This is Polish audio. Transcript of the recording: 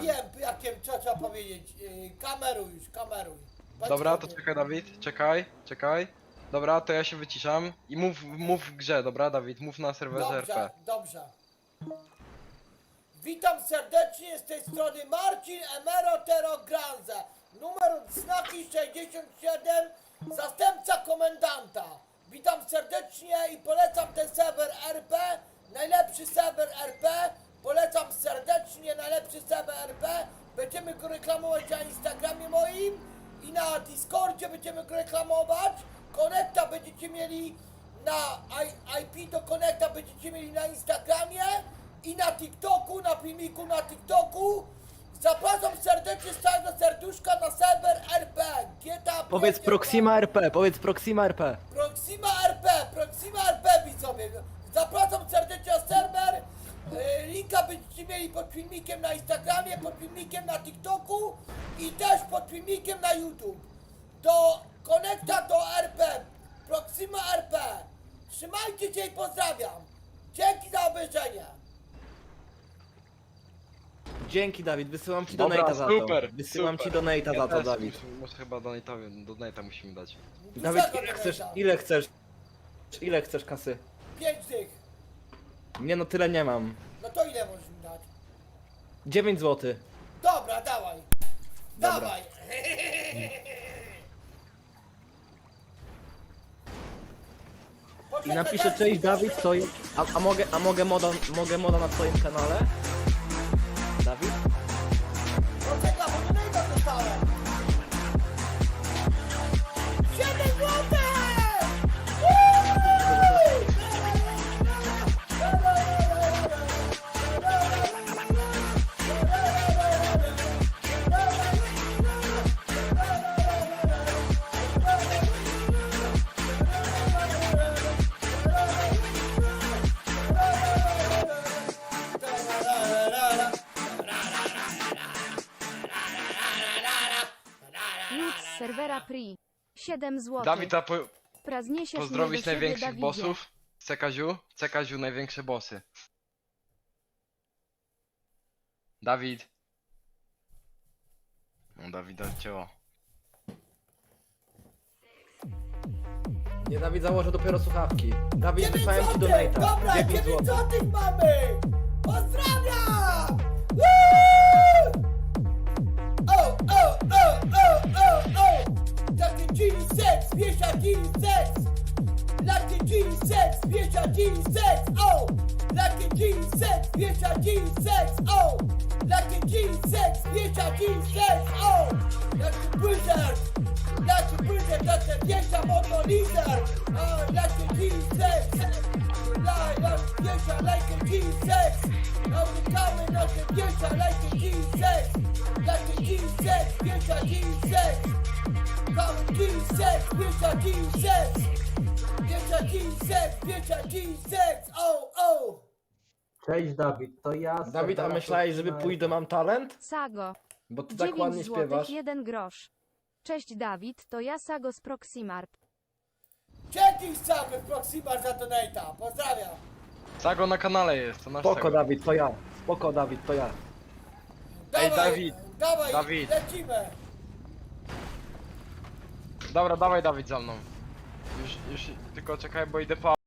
wiem, jakie co trzeba powiedzieć. Yy, kameruj już, kameruj. Patrz Dobra, to czekaj Dawid, czekaj, czekaj. Dobra, to ja się wyciszam i mów, mów w grze, dobra Dawid, mów na serwerze Dobrze, RP. dobrze. Witam serdecznie z tej strony Marcin Emerotero Granze. Numer znaki 67, zastępca komendanta. Witam serdecznie i polecam ten serwer RP, najlepszy serwer RP. Polecam serdecznie, najlepszy RP. Będziemy go reklamować na Instagramie moim i na Discordzie będziemy go reklamować. Konekta będziecie mieli na IP do Konekta będziecie mieli na Instagramie i na TikToku, na filmiku na TikToku. Zapraszam serdecznie z całego serduszka na serwer RP. GTA Powiedz Proxima RP, powiedz Proxima RP. Proxima RP, Proxima RP widzowie. Zapraszam serdecznie na serwer. Yy, Linka będziecie mieli pod filmikiem na Instagramie, pod filmikiem na TikToku i też pod filmikiem na YouTube. Do konekta do RP. Proxima RP. Trzymajcie się i pozdrawiam. Dzięki za obejrzenie. Dzięki Dawid, wysyłam ci Dobra, donata za super, to. Wysyłam super. ci donata Ja za to Dawid. Muszę, muszę chyba donate'owi- donate'a musimy dać. Dawid, Dużego ile chcesz, ile chcesz? Ile chcesz kasy? Pięć tych. Nie no, tyle nie mam. No to ile możesz mi dać? 9 zł. Dobra, dawaj. Dobra. Dawaj. I Poczekaj, napiszę cześć Dawid, jest... A, a mogę, a mogę moda, mogę moda na twoim kanale? Dawid? Serwera Pri. 7 zł. Dawid, a po, pozdrowić siebie, największych Dawidzie. bossów? Cekaziu? Cekaziu, największe bossy. Dawid. No Dawid odcięło. Nie, Dawid założę dopiero słuchawki. Dawid, 9 wysłałem ci donata. Dobra, 9 9 zł. złotych mamy! Pozdrawiam! Jesus, yes, Jesus, oh, like a Jesus, yes, Jesus, oh, like a Jesus, yes, Jesus, oh, like a wizard, like a wizard, like a yes, I'm on the leader, oh, like a Jesus, like a yes, I like a Jesus, I'm the coming of the yes, I like a Jesus, like a Jesus, yes, I Jesus, come Jesus, yes, I Jesus. Sex! Wiesza chili sex, wiesza chili sex, o, o! Cześć Dawid, to ja. z Dawid, a myślałeś, żeby pójść do Mam Talent? Sago. Bo ty tak 9 ładnie zł, śpiewasz. 1 grosz. Cześć Dawid, to ja Sago z Proximarp. Dzięki cały Proxima za donata, pozdrawiam! Sago na kanale jest, to nasz Spoko Sago. Dawid, to ja. Spoko Dawid, to ja. Ej, Dawid, dawaj, Dawid. lecimy! Dobra, dawaj Dawid za mną. Już, już, tylko czekaj, bo idę po